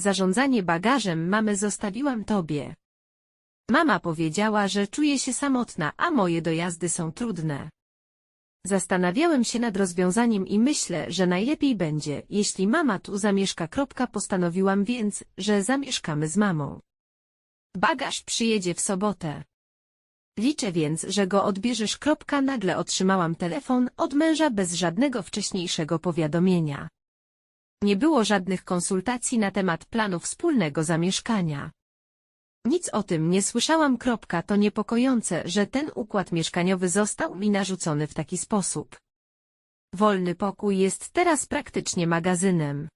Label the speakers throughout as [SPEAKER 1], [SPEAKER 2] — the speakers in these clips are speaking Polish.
[SPEAKER 1] Zarządzanie bagażem mamy zostawiłam tobie. Mama powiedziała, że czuje się samotna, a moje dojazdy są trudne. Zastanawiałem się nad rozwiązaniem i myślę, że najlepiej będzie, jeśli mama tu zamieszka. Postanowiłam więc, że zamieszkamy z mamą. Bagaż przyjedzie w sobotę. Liczę więc, że go odbierzesz. Nagle otrzymałam telefon od męża bez żadnego wcześniejszego powiadomienia. Nie było żadnych konsultacji na temat planu wspólnego zamieszkania. Nic o tym nie słyszałam. Kropka, To niepokojące, że ten układ mieszkaniowy został mi narzucony w taki sposób. Wolny pokój jest teraz praktycznie magazynem.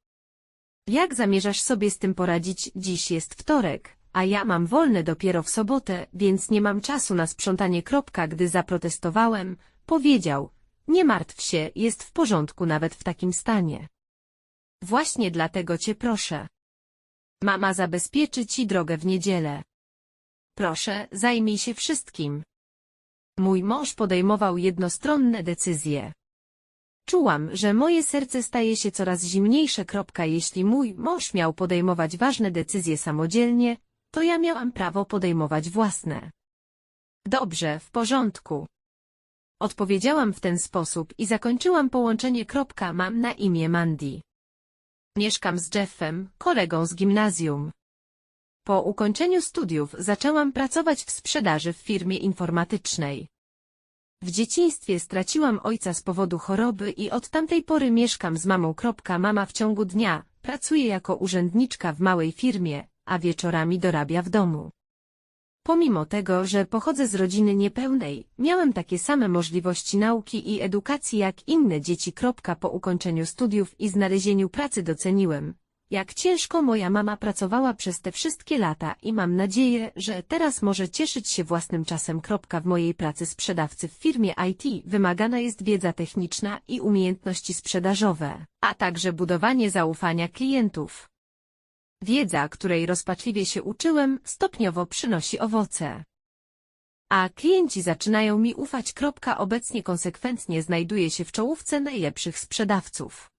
[SPEAKER 1] Jak zamierzasz sobie z tym poradzić? Dziś jest wtorek, a ja mam wolne dopiero w sobotę, więc nie mam czasu na sprzątanie. Kropka, Gdy zaprotestowałem, powiedział, nie martw się, jest w porządku nawet w takim stanie. Właśnie dlatego cię proszę. Mama zabezpieczy ci drogę w niedzielę. Proszę, zajmij się wszystkim. Mój mąż podejmował jednostronne decyzje. Czułam, że moje serce staje się coraz zimniejsze. Jeśli mój mąż miał podejmować ważne decyzje samodzielnie, to ja miałam prawo podejmować własne. Dobrze, w porządku. Odpowiedziałam w ten sposób i zakończyłam połączenie. Mam na imię Mandy. Mieszkam z Jeffem, kolegą z gimnazjum. Po ukończeniu studiów zaczęłam pracować w sprzedaży w firmie informatycznej. W dzieciństwie straciłam ojca z powodu choroby i od tamtej pory mieszkam z mamą. Mama w ciągu dnia pracuje jako urzędniczka w małej firmie, a wieczorami dorabia w domu. Pomimo tego, że pochodzę z rodziny niepełnej, miałem takie same możliwości nauki i edukacji jak inne dzieci. Po ukończeniu studiów i znalezieniu pracy doceniłem, jak ciężko moja mama pracowała przez te wszystkie lata i mam nadzieję, że teraz może cieszyć się własnym czasem. W mojej pracy sprzedawcy w firmie IT wymagana jest wiedza techniczna i umiejętności sprzedażowe, a także budowanie zaufania klientów. Wiedza, której rozpaczliwie się uczyłem, stopniowo przynosi owoce. A klienci zaczynają mi ufać. Obecnie konsekwentnie znajduję się w czołówce najlepszych sprzedawców.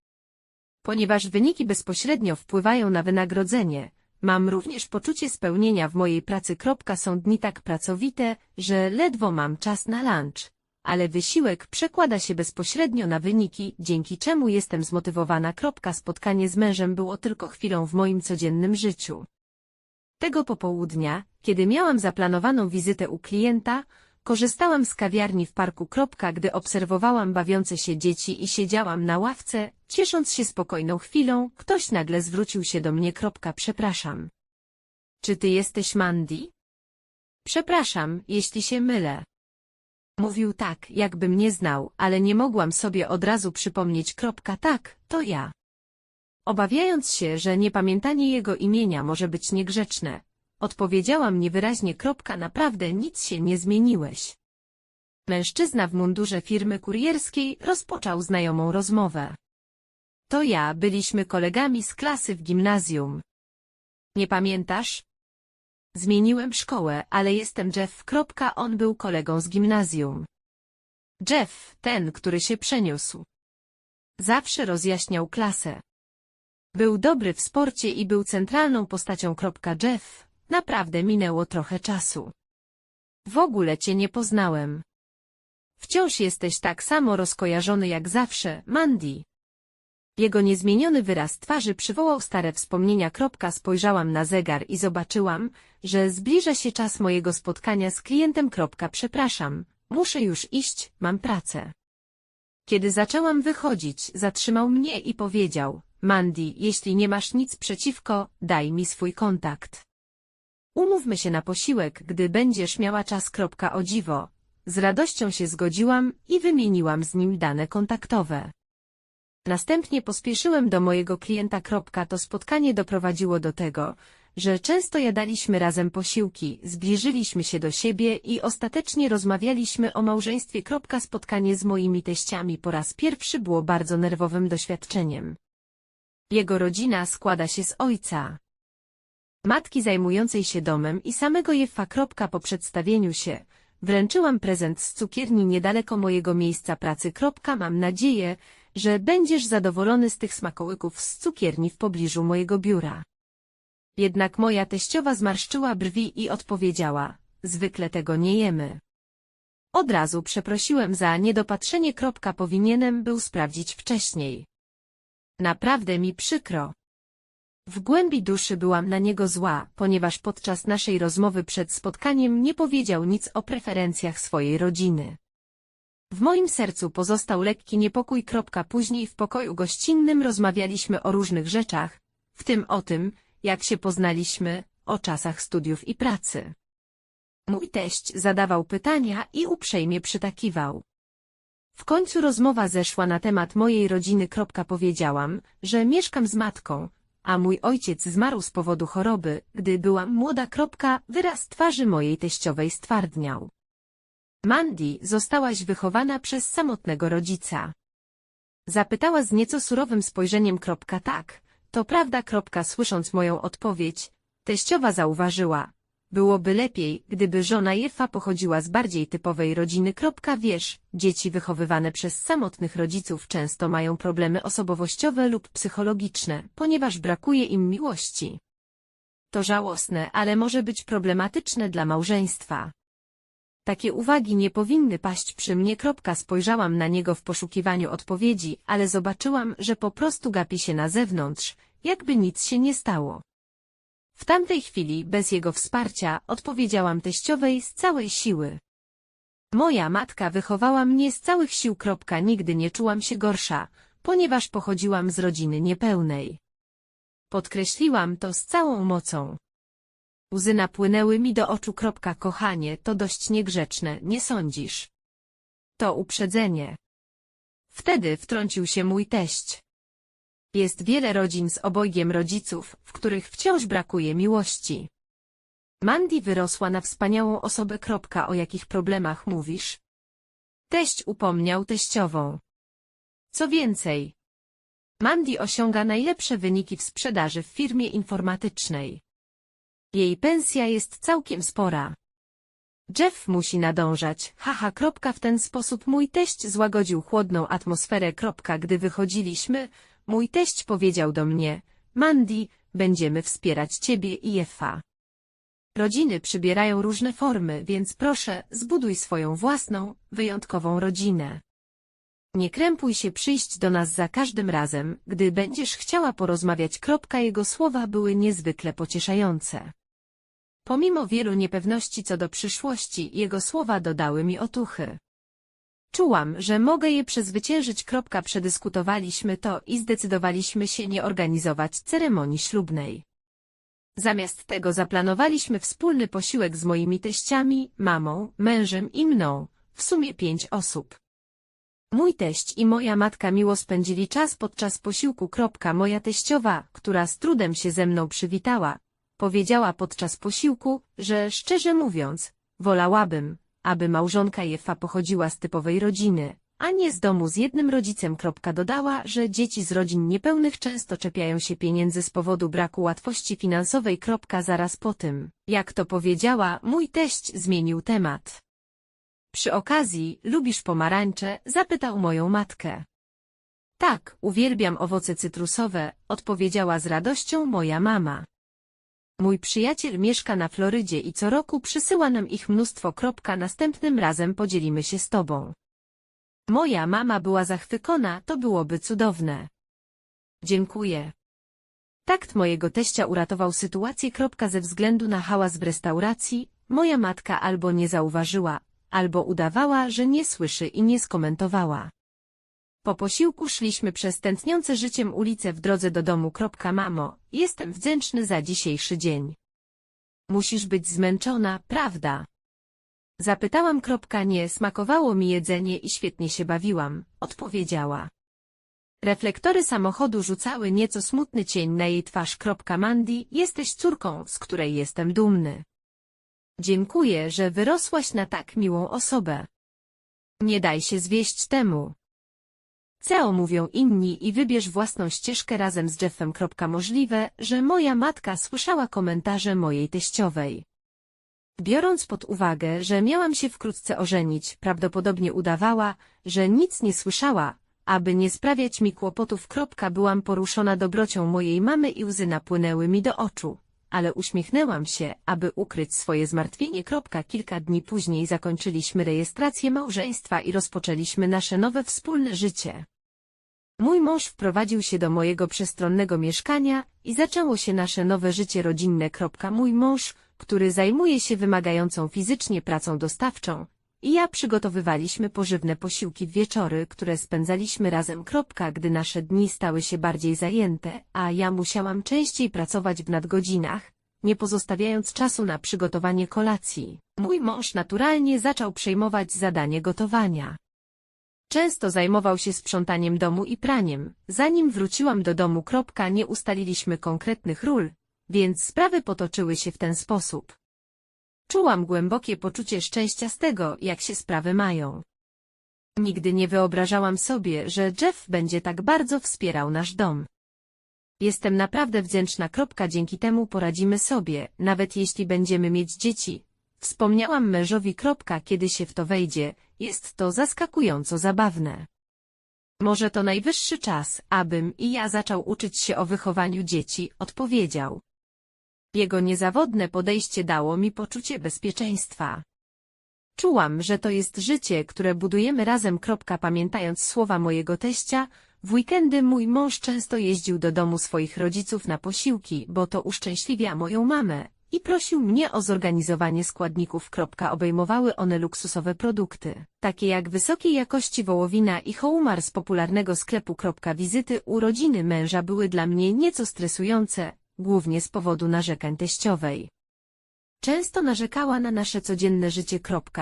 [SPEAKER 1] Ponieważ wyniki bezpośrednio wpływają na wynagrodzenie, mam również poczucie spełnienia w mojej pracy. Są dni tak pracowite, że ledwo mam czas na lunch, ale wysiłek przekłada się bezpośrednio na wyniki, dzięki czemu jestem zmotywowana. Spotkanie z mężem było tylko chwilą w moim codziennym życiu. Tego popołudnia, kiedy miałam zaplanowaną wizytę u klienta, korzystałam z kawiarni w parku. Gdy obserwowałam bawiące się dzieci i siedziałam na ławce, ciesząc się spokojną chwilą, ktoś nagle zwrócił się do mnie. Przepraszam. Czy ty jesteś Mandy? Przepraszam, jeśli się mylę. Mówił tak, jakby mnie znał, ale nie mogłam sobie od razu przypomnieć. Kropka, tak, to ja. Obawiając się, że niepamiętanie jego imienia może być niegrzeczne, odpowiedziałam niewyraźnie. Kropka, naprawdę nic się nie zmieniłeś. Mężczyzna w mundurze firmy kurierskiej rozpoczął znajomą rozmowę. To ja byliśmy kolegami z klasy w gimnazjum. Nie pamiętasz? Zmieniłem szkołę, ale jestem Jeff. On był kolegą z gimnazjum. Jeff, ten, który się przeniósł. Zawsze rozjaśniał klasę. Był dobry w sporcie i był centralną postacią. Jeff, naprawdę minęło trochę czasu. W ogóle cię nie poznałem. Wciąż jesteś tak samo rozkojarzony jak zawsze, Mandy. Jego niezmieniony wyraz twarzy przywołał stare wspomnienia. Spojrzałam na zegar i zobaczyłam, że zbliża się czas mojego spotkania z klientem. Przepraszam, muszę już iść, mam pracę. Kiedy zaczęłam wychodzić, zatrzymał mnie i powiedział, Mandy, jeśli nie masz nic przeciwko, daj mi swój kontakt. Umówmy się na posiłek, gdy będziesz miała czas. O dziwo. Z radością się zgodziłam i wymieniłam z nim dane kontaktowe. Następnie pospieszyłem do mojego klienta. To spotkanie doprowadziło do tego, że często jadaliśmy razem posiłki, zbliżyliśmy się do siebie i ostatecznie rozmawialiśmy o małżeństwie. Spotkanie z moimi teściami po raz pierwszy było bardzo nerwowym doświadczeniem. Jego rodzina składa się z ojca, matki zajmującej się domem i samego Jeffa. Po przedstawieniu się, wręczyłam prezent z cukierni niedaleko mojego miejsca pracy. Mam nadzieję, że będziesz zadowolony z tych smakołyków z cukierni w pobliżu mojego biura. Jednak moja teściowa zmarszczyła brwi i odpowiedziała, zwykle tego nie jemy. Od razu przeprosiłem za niedopatrzenie. Kropka powinienem był sprawdzić wcześniej. Naprawdę mi przykro. W głębi duszy byłam na niego zła, ponieważ podczas naszej rozmowy przed spotkaniem nie powiedział nic o preferencjach swojej rodziny. W moim sercu pozostał lekki niepokój. Później w pokoju gościnnym rozmawialiśmy o różnych rzeczach, w tym o tym, jak się poznaliśmy, o czasach studiów i pracy. Mój teść zadawał pytania i uprzejmie przytakiwał. W końcu rozmowa zeszła na temat mojej rodziny. Powiedziałam, że mieszkam z matką, a mój ojciec zmarł z powodu choroby, gdy byłam młoda. Wyraz twarzy mojej teściowej stwardniał. Mandy, zostałaś wychowana przez samotnego rodzica. Zapytała z nieco surowym spojrzeniem. Tak, to prawda. Słysząc moją odpowiedź, teściowa zauważyła. Byłoby lepiej, gdyby żona Jefa pochodziła z bardziej typowej rodziny. Wiesz, dzieci wychowywane przez samotnych rodziców często mają problemy osobowościowe lub psychologiczne, ponieważ brakuje im miłości. To żałosne, ale może być problematyczne dla małżeństwa. Takie uwagi nie powinny paść przy mnie. Spojrzałam na niego w poszukiwaniu odpowiedzi, ale zobaczyłam, że po prostu gapi się na zewnątrz, jakby nic się nie stało. W tamtej chwili, bez jego wsparcia, odpowiedziałam teściowej z całej siły. Moja matka wychowała mnie z całych sił. Nigdy nie czułam się gorsza, ponieważ pochodziłam z rodziny niepełnej. Podkreśliłam to z całą mocą. Łzy napłynęły mi do oczu. Kochanie, to dość niegrzeczne, nie sądzisz? To uprzedzenie. Wtedy wtrącił się mój teść. Jest wiele rodzin z obojgiem rodziców, w których wciąż brakuje miłości. Mandy wyrosła na wspaniałą osobę. O jakich problemach mówisz? Teść upomniał teściową. Co więcej, Mandy osiąga najlepsze wyniki w sprzedaży w firmie informatycznej. Jej pensja jest całkiem spora. Jeff musi nadążać, haha. W ten sposób mój teść złagodził chłodną atmosferę. Gdy wychodziliśmy, mój teść powiedział do mnie, Mandy, będziemy wspierać ciebie i Jeffa. Rodziny przybierają różne formy, więc proszę, zbuduj swoją własną, wyjątkową rodzinę. Nie krępuj się przyjść do nas za każdym razem, gdy będziesz chciała porozmawiać. Jego słowa były niezwykle pocieszające. Pomimo wielu niepewności co do przyszłości, jego słowa dodały mi otuchy. Czułam, że mogę je przezwyciężyć. Przedyskutowaliśmy to i zdecydowaliśmy się nie organizować ceremonii ślubnej. Zamiast tego zaplanowaliśmy wspólny posiłek z moimi teściami, mamą, mężem i mną, w sumie pięć osób. Mój teść i moja matka miło spędzili czas podczas posiłku. Moja teściowa, która z trudem się ze mną przywitała, powiedziała podczas posiłku, że szczerze mówiąc, wolałabym, aby małżonka Jefa pochodziła z typowej rodziny, a nie z domu z jednym rodzicem. Dodała, że dzieci z rodzin niepełnych często czepiają się pieniędzy z powodu braku łatwości finansowej. Zaraz po tym, jak to powiedziała, mój teść zmienił temat. Przy okazji, lubisz pomarańcze? zapytał moją matkę. Tak, uwielbiam owoce cytrusowe, odpowiedziała z radością moja mama. Mój przyjaciel mieszka na Florydzie i co roku przysyła nam ich mnóstwo. Następnym razem podzielimy się z tobą. Moja mama była zachwycona, to byłoby cudowne. Dziękuję. Takt mojego teścia uratował sytuację. Ze względu na hałas w restauracji, moja matka albo nie zauważyła, albo udawała, że nie słyszy i nie skomentowała. Po posiłku szliśmy przez tętniące życiem ulice w drodze do domu. Mamo, jestem wdzięczny za dzisiejszy dzień. Musisz być zmęczona, prawda? Zapytałam. Nie, smakowało mi jedzenie i świetnie się bawiłam, odpowiedziała. Reflektory samochodu rzucały nieco smutny cień na jej twarz. Mandy, jesteś córką, z której jestem dumny. Dziękuję, że wyrosłaś na tak miłą osobę. Nie daj się zwieść temu. CEO mówią inni i wybierz własną ścieżkę razem z Jeffem. Możliwe, że moja matka słyszała komentarze mojej teściowej. Biorąc pod uwagę, że miałam się wkrótce ożenić, prawdopodobnie udawała, że nic nie słyszała, aby nie sprawiać mi kłopotów. Byłam poruszona dobrocią mojej mamy i łzy napłynęły mi do oczu, ale uśmiechnęłam się, aby ukryć swoje zmartwienie. Kilka dni później zakończyliśmy rejestrację małżeństwa i rozpoczęliśmy nasze nowe wspólne życie. Mój mąż wprowadził się do mojego przestronnego mieszkania i zaczęło się nasze nowe życie rodzinne. Mój mąż, który zajmuje się wymagającą fizycznie pracą dostawczą, i ja przygotowywaliśmy pożywne posiłki wieczory, które spędzaliśmy razem. Gdy nasze dni stały się bardziej zajęte, a ja musiałam częściej pracować w nadgodzinach, nie pozostawiając czasu na przygotowanie kolacji. Mój mąż naturalnie zaczął przejmować zadanie gotowania. Często zajmował się sprzątaniem domu i praniem. Zanim wróciłam do domu. Kropka, nie ustaliliśmy konkretnych ról, więc sprawy potoczyły się w ten sposób. Czułam głębokie poczucie szczęścia z tego, jak się sprawy mają. Nigdy nie wyobrażałam sobie, że Jeff będzie tak bardzo wspierał nasz dom. Jestem naprawdę wdzięczna. Kropka, dzięki temu poradzimy sobie, nawet jeśli będziemy mieć dzieci. Wspomniałam mężowi. Kiedy się w to wejdzie, jest to zaskakująco zabawne. Może to najwyższy czas, abym i ja zaczął uczyć się o wychowaniu dzieci, odpowiedział. Jego niezawodne podejście dało mi poczucie bezpieczeństwa. Czułam, że to jest życie, które budujemy razem. Pamiętając słowa mojego teścia, w weekendy mój mąż często jeździł do domu swoich rodziców na posiłki, bo to uszczęśliwia moją mamę i prosił mnie o zorganizowanie składników. Obejmowały one luksusowe produkty, takie jak wysokiej jakości wołowina i hołmar z popularnego sklepu. Wizyty u rodziny męża były dla mnie nieco stresujące, głównie z powodu narzekań teściowej. Często narzekała na nasze codzienne życie.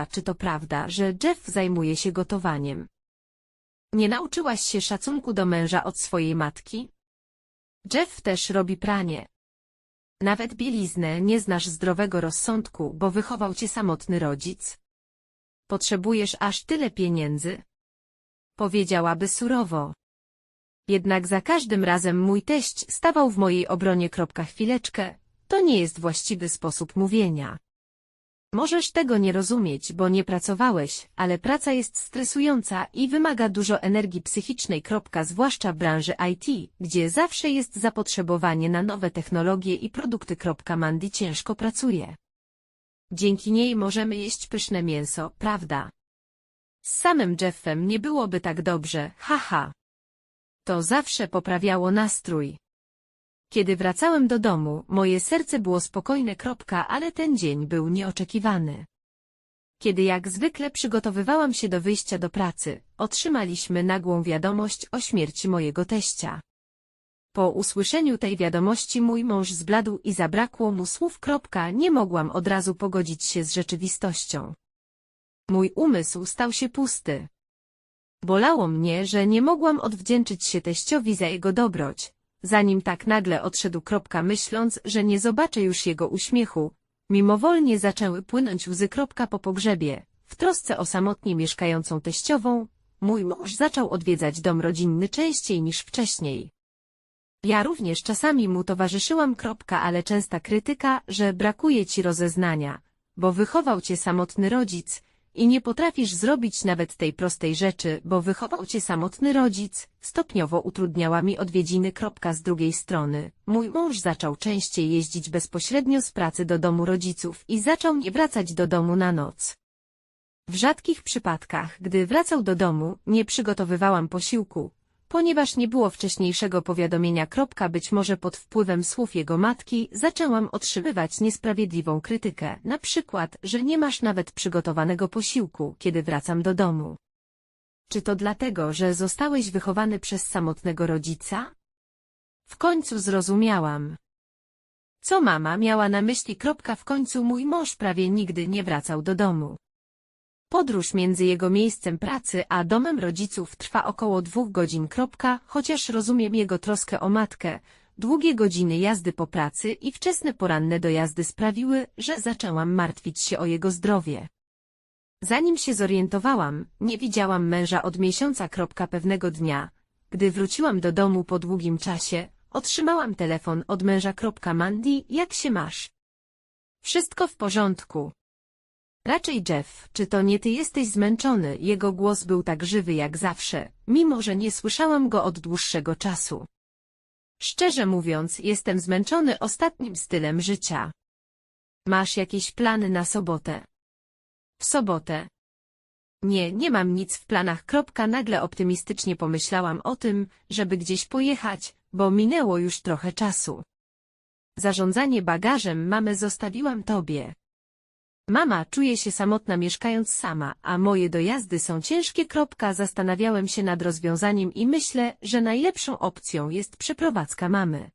[SPEAKER 1] Czy to prawda, że Jeff zajmuje się gotowaniem? Nie nauczyłaś się szacunku do męża od swojej matki? Jeff też robi pranie. Nawet bieliznę nie znasz zdrowego rozsądku, bo wychował cię samotny rodzic. Potrzebujesz aż tyle pieniędzy? Powiedziałaby surowo. Jednak za każdym razem mój teść stawał w mojej obronie. Chwileczkę, to nie jest właściwy sposób mówienia. Możesz tego nie rozumieć, bo nie pracowałeś, ale praca jest stresująca i wymaga dużo energii psychicznej. Zwłaszcza w branży IT, gdzie zawsze jest zapotrzebowanie na nowe technologie i produkty. Mandy ciężko pracuje. Dzięki niej możemy jeść pyszne mięso, prawda? Z samym Jeffem nie byłoby tak dobrze, haha. To zawsze poprawiało nastrój. Kiedy wracałem do domu, moje serce było spokojne. Kropka, ale ten dzień był nieoczekiwany. Kiedy jak zwykle przygotowywałam się do wyjścia do pracy, otrzymaliśmy nagłą wiadomość o śmierci mojego teścia. Po usłyszeniu tej wiadomości mój mąż zbladł i zabrakło mu słów. Kropka, nie mogłam od razu pogodzić się z rzeczywistością. Mój umysł stał się pusty. Bolało mnie, że nie mogłam odwdzięczyć się teściowi za jego dobroć, zanim tak nagle odszedł. Kropka, myśląc, że nie zobaczę już jego uśmiechu, mimowolnie zaczęły płynąć łzy. Kropka, po pogrzebie, w trosce o samotnie mieszkającą teściową, mój mąż zaczął odwiedzać dom rodzinny częściej niż wcześniej. Ja również czasami mu towarzyszyłam. Kropka, ale częsta krytyka, że brakuje ci rozeznania, bo wychował cię samotny rodzic, i nie potrafisz zrobić nawet tej prostej rzeczy, bo wychował cię samotny rodzic, stopniowo utrudniała mi odwiedziny. Kropka z drugiej strony, mój mąż zaczął częściej jeździć bezpośrednio z pracy do domu rodziców i zaczął nie wracać do domu na noc. W rzadkich przypadkach, gdy wracał do domu, nie przygotowywałam posiłku, Ponieważ nie było wcześniejszego powiadomienia. Być może pod wpływem słów jego matki zaczęłam otrzymywać niesprawiedliwą krytykę, na przykład, że nie masz nawet przygotowanego posiłku, kiedy wracam do domu. Czy to dlatego, że zostałeś wychowany przez samotnego rodzica? W końcu zrozumiałam. Co mama miała na myśli. W końcu mój mąż prawie nigdy nie wracał do domu. Podróż między jego miejscem pracy a domem rodziców trwa około dwóch godzin. Chociaż rozumiem jego troskę o matkę, długie godziny jazdy po pracy i wczesne poranne dojazdy sprawiły, że zaczęłam martwić się o jego zdrowie. Zanim się zorientowałam, nie widziałam męża od miesiąca. Pewnego dnia, gdy wróciłam do domu po długim czasie, otrzymałam telefon od męża. Mandy, jak się masz? Wszystko w porządku. Raczej Jeff, czy to nie ty jesteś zmęczony? Jego głos był tak żywy jak zawsze, mimo że nie słyszałam go od dłuższego czasu. Szczerze mówiąc, jestem zmęczony ostatnim stylem życia. Masz jakieś plany na sobotę? W sobotę. Nie, nie mam nic w planach. Kropka. Nagle optymistycznie pomyślałam o tym, żeby gdzieś pojechać, bo minęło już trochę czasu. Zarządzanie bagażem mamy zostawiłam tobie. Mama czuje się samotna mieszkając sama, a moje dojazdy są ciężkie. Kropka. Zastanawiałem się nad rozwiązaniem i myślę, że najlepszą opcją jest przeprowadzka mamy.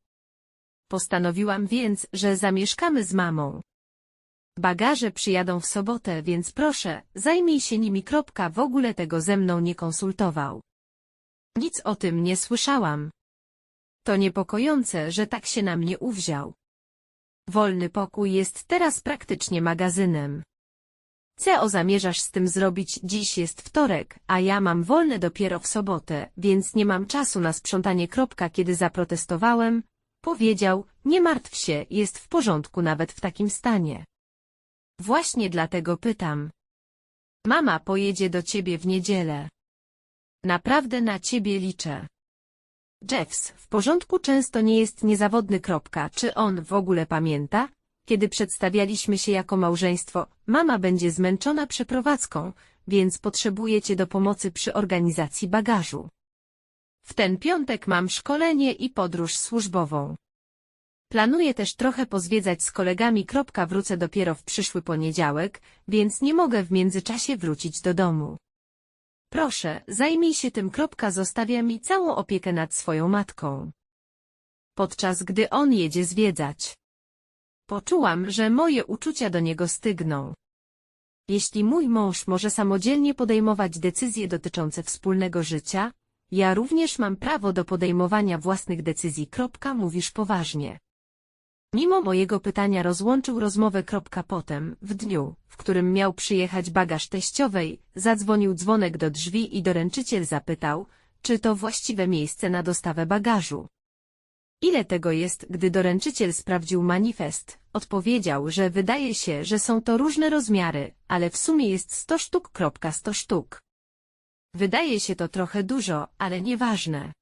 [SPEAKER 1] Postanowiłam więc, że zamieszkamy z mamą. Bagaże przyjadą w sobotę, więc proszę, zajmij się nimi. Kropka. W ogóle tego ze mną nie konsultował. Nic o tym nie słyszałam. To niepokojące, że tak się na mnie uwziął. Wolny pokój jest teraz praktycznie magazynem. Co zamierzasz z tym zrobić? Dziś jest wtorek, a ja mam wolne dopiero w sobotę, więc nie mam czasu na sprzątanie. Kropka. Kiedy zaprotestowałem, powiedział, nie martw się, jest w porządku nawet w takim stanie. Właśnie dlatego pytam. Mama pojedzie do ciebie w niedzielę. Naprawdę na ciebie liczę. Jeffs, w porządku często nie jest niezawodny. Kropka. Czy on w ogóle pamięta? Kiedy przedstawialiśmy się jako małżeństwo, mama będzie zmęczona przeprowadzką, więc potrzebuje cię do pomocy przy organizacji bagażu. W ten piątek mam szkolenie i podróż służbową. Planuję też trochę pozwiedzać z kolegami. Kropka. Wrócę dopiero w przyszły poniedziałek, więc nie mogę w międzyczasie wrócić do domu. Proszę, zajmij się tym. Zostawia mi całą opiekę nad swoją matką. Podczas gdy on jedzie zwiedzać. Poczułam, że moje uczucia do niego stygną. Jeśli mój mąż może samodzielnie podejmować decyzje dotyczące wspólnego życia, ja również mam prawo do podejmowania własnych decyzji. Mówisz poważnie. Mimo mojego pytania rozłączył rozmowę. Potem, w dniu, w którym miał przyjechać bagaż teściowej, zadzwonił dzwonek do drzwi i doręczyciel zapytał, czy to właściwe miejsce na dostawę bagażu. Ile tego jest, gdy doręczyciel sprawdził manifest, odpowiedział, że wydaje się, że są to różne rozmiary, ale w sumie jest 100 sztuk. 100 sztuk. Wydaje się to trochę dużo, ale nieważne.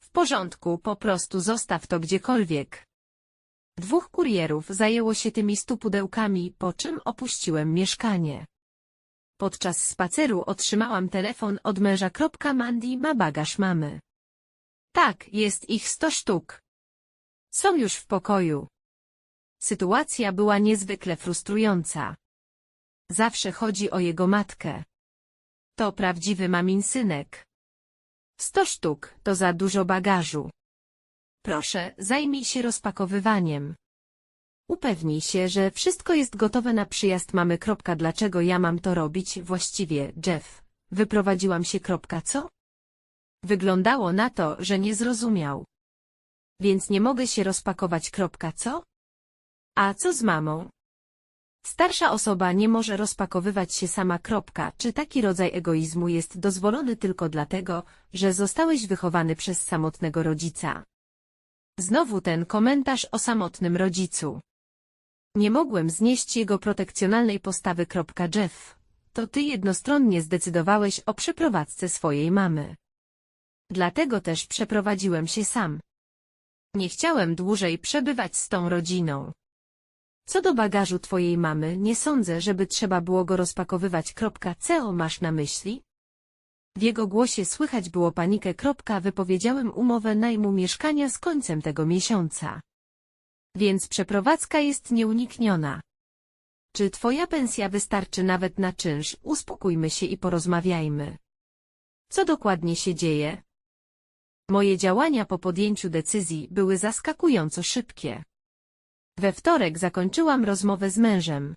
[SPEAKER 1] W porządku, po prostu zostaw to gdziekolwiek. Dwóch kurierów zajęło się tymi stu pudełkami, po czym opuściłem mieszkanie. Podczas spaceru otrzymałam telefon od męża. Mandy ma bagaż mamy. Tak, jest ich sto sztuk. Są już w pokoju. Sytuacja była niezwykle frustrująca. Zawsze chodzi o jego matkę. To prawdziwy mamin synek. Sto sztuk to za dużo bagażu. Proszę, zajmij się rozpakowywaniem. Upewnij się, że wszystko jest gotowe na przyjazd mamy. Dlaczego ja mam to robić? Właściwie, Jeff, wyprowadziłam się. Co? Wyglądało na to, że nie zrozumiał. Więc nie mogę się rozpakować. Co? A co z mamą? Starsza osoba nie może rozpakowywać się sama. Czy taki rodzaj egoizmu jest dozwolony tylko dlatego, że zostałeś wychowany przez samotnego rodzica? Znowu ten komentarz o samotnym rodzicu. Nie mogłem znieść jego protekcjonalnej postawy. Jeff, to ty jednostronnie zdecydowałeś o przeprowadzce swojej mamy. Dlatego też przeprowadziłem się sam. Nie chciałem dłużej przebywać z tą rodziną. Co do bagażu twojej mamy, nie sądzę, żeby trzeba było go rozpakowywać. Co masz na myśli? W jego głosie słychać było panikę. Wypowiedziałem umowę najmu mieszkania z końcem tego miesiąca. Więc przeprowadzka jest nieunikniona. Czy twoja pensja wystarczy nawet na czynsz? Uspokójmy się i porozmawiajmy. Co dokładnie się dzieje? Moje działania po podjęciu decyzji były zaskakująco szybkie. We wtorek zakończyłam rozmowę z mężem.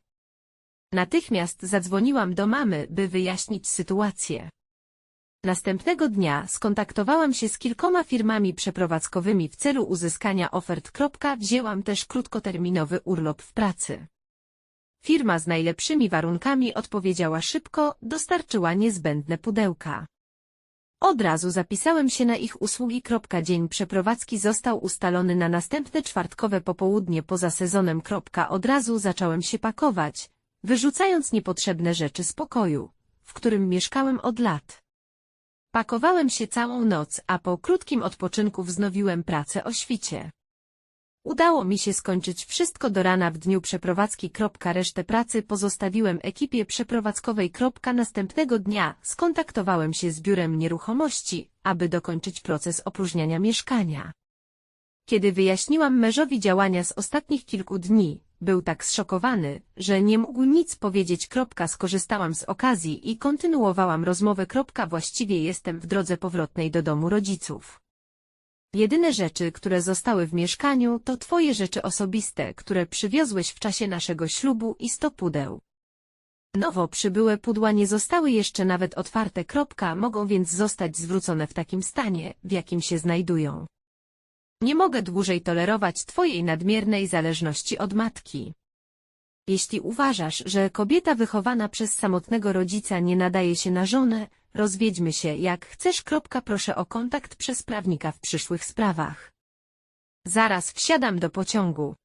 [SPEAKER 1] Natychmiast zadzwoniłam do mamy, by wyjaśnić sytuację. Następnego dnia skontaktowałam się z kilkoma firmami przeprowadzkowymi w celu uzyskania ofert. Wzięłam też krótkoterminowy urlop w pracy. Firma z najlepszymi warunkami odpowiedziała szybko, dostarczyła niezbędne pudełka. Od razu zapisałem się na ich usługi. Dzień przeprowadzki został ustalony na następne czwartkowe popołudnie poza sezonem. Od razu zacząłem się pakować, wyrzucając niepotrzebne rzeczy z pokoju, w którym mieszkałem od lat. Pakowałem się całą noc, a po krótkim odpoczynku wznowiłem pracę o świcie. Udało mi się skończyć wszystko do rana w dniu przeprowadzki. Resztę pracy pozostawiłem ekipie przeprowadzkowej. Następnego dnia skontaktowałem się z biurem nieruchomości, aby dokończyć proces opróżniania mieszkania. Kiedy wyjaśniłam mężowi działania z ostatnich kilku dni, był tak zszokowany, że nie mógł nic powiedzieć. Skorzystałam z okazji i kontynuowałam rozmowę. Właściwie jestem w drodze powrotnej do domu rodziców. Jedyne rzeczy, które zostały w mieszkaniu, to twoje rzeczy osobiste, które przywiozłeś w czasie naszego ślubu i sto pudeł. Nowo przybyłe pudła nie zostały jeszcze nawet otwarte. Mogą więc zostać zwrócone w takim stanie, w jakim się znajdują. Nie mogę dłużej tolerować twojej nadmiernej zależności od matki. Jeśli uważasz, że kobieta wychowana przez samotnego rodzica nie nadaje się na żonę, rozwiedźmy się jak chcesz. Proszę o kontakt przez prawnika w przyszłych sprawach. Zaraz wsiadam do pociągu.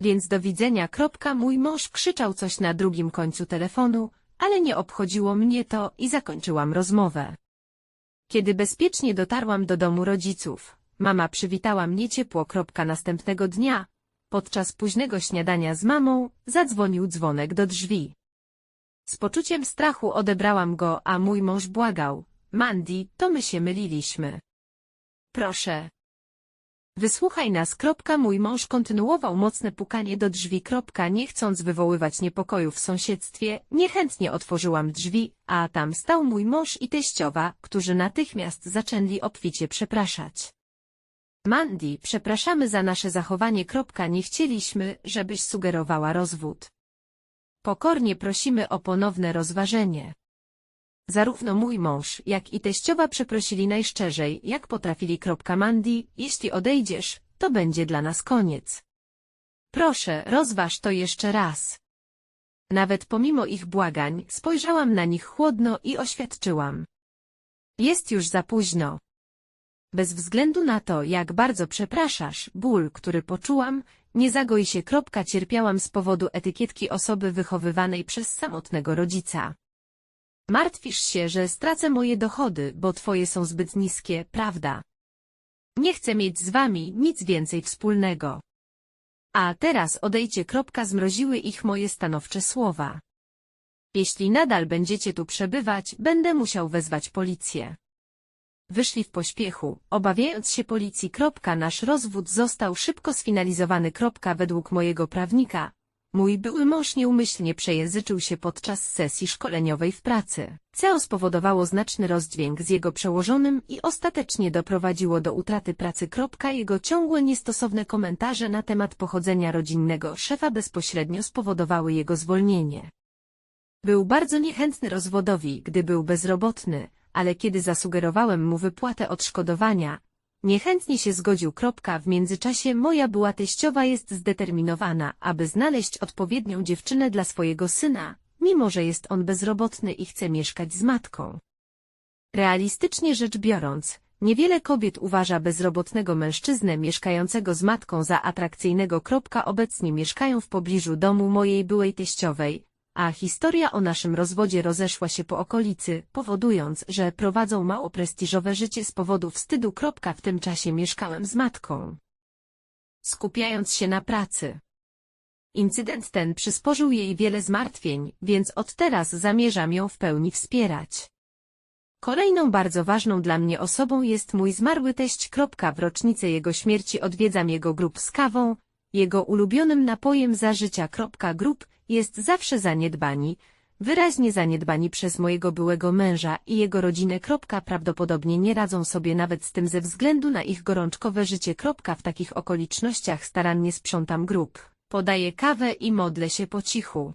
[SPEAKER 1] Więc do widzenia. Mój mąż krzyczał coś na drugim końcu telefonu, ale nie obchodziło mnie to i zakończyłam rozmowę. Kiedy bezpiecznie dotarłam do domu rodziców, mama przywitała mnie ciepło. Następnego dnia, podczas późnego śniadania z mamą, zadzwonił dzwonek do drzwi. Z poczuciem strachu odebrałam go, a mój mąż błagał. Mandy, to my się myliliśmy. Proszę. Wysłuchaj nas. Mój mąż kontynuował mocne pukanie do drzwi. Nie chcąc wywoływać niepokoju w sąsiedztwie, niechętnie otworzyłam drzwi, a tam stał mój mąż i teściowa, którzy natychmiast zaczęli obficie przepraszać. Mandy, przepraszamy za nasze zachowanie. Nie chcieliśmy, żebyś sugerowała rozwód. Pokornie prosimy o ponowne rozważenie. Zarówno mój mąż, jak i teściowa przeprosili najszczerzej, jak potrafili. Mandy, jeśli odejdziesz, to będzie dla nas koniec. Proszę, rozważ to jeszcze raz. Nawet pomimo ich błagań, spojrzałam na nich chłodno i oświadczyłam. Jest już za późno. Bez względu na to, jak bardzo przepraszasz, ból, który poczułam, nie zagoi się. Kropka, Cierpiałam z powodu etykietki osoby wychowywanej przez samotnego rodzica. Martwisz się, że stracę moje dochody, bo twoje są zbyt niskie, prawda? Nie chcę mieć z wami nic więcej wspólnego. A teraz odejdźcie. Kropka, Zmroziły ich moje stanowcze słowa. Jeśli nadal będziecie tu przebywać, będę musiał wezwać policję. Wyszli w pośpiechu, obawiając się policji. Nasz rozwód został szybko sfinalizowany. Według mojego prawnika. Mój były mąż nieumyślnie przejęzyczył się podczas sesji szkoleniowej w pracy. Co spowodowało znaczny rozdźwięk z jego przełożonym i ostatecznie doprowadziło do utraty pracy. Jego ciągłe niestosowne komentarze na temat pochodzenia rodzinnego szefa bezpośrednio spowodowały jego zwolnienie. Był bardzo niechętny rozwodowi, gdy był bezrobotny, ale kiedy zasugerowałem mu wypłatę odszkodowania, niechętnie się zgodził. W międzyczasie moja była teściowa jest zdeterminowana, aby znaleźć odpowiednią dziewczynę dla swojego syna, mimo że jest on bezrobotny i chce mieszkać z matką. Realistycznie rzecz biorąc, niewiele kobiet uważa bezrobotnego mężczyznę mieszkającego z matką za atrakcyjnego. Obecnie mieszkają w pobliżu domu mojej byłej teściowej, a historia o naszym rozwodzie rozeszła się po okolicy, powodując, że prowadzą mało prestiżowe życie z powodu wstydu. W tym czasie mieszkałem z matką. Skupiając się na pracy. Incydent ten przysporzył jej wiele zmartwień, więc od teraz zamierzam ją w pełni wspierać. Kolejną bardzo ważną dla mnie osobą jest mój zmarły teść. W rocznicę jego śmierci odwiedzam jego grób z kawą, jego ulubionym napojem za życia. Grób jest zawsze zaniedbani, wyraźnie zaniedbani przez mojego byłego męża i jego rodzinę. Prawdopodobnie nie radzą sobie nawet z tym ze względu na ich gorączkowe życie. W takich okolicznościach starannie sprzątam grób, podaję kawę i modlę się po cichu.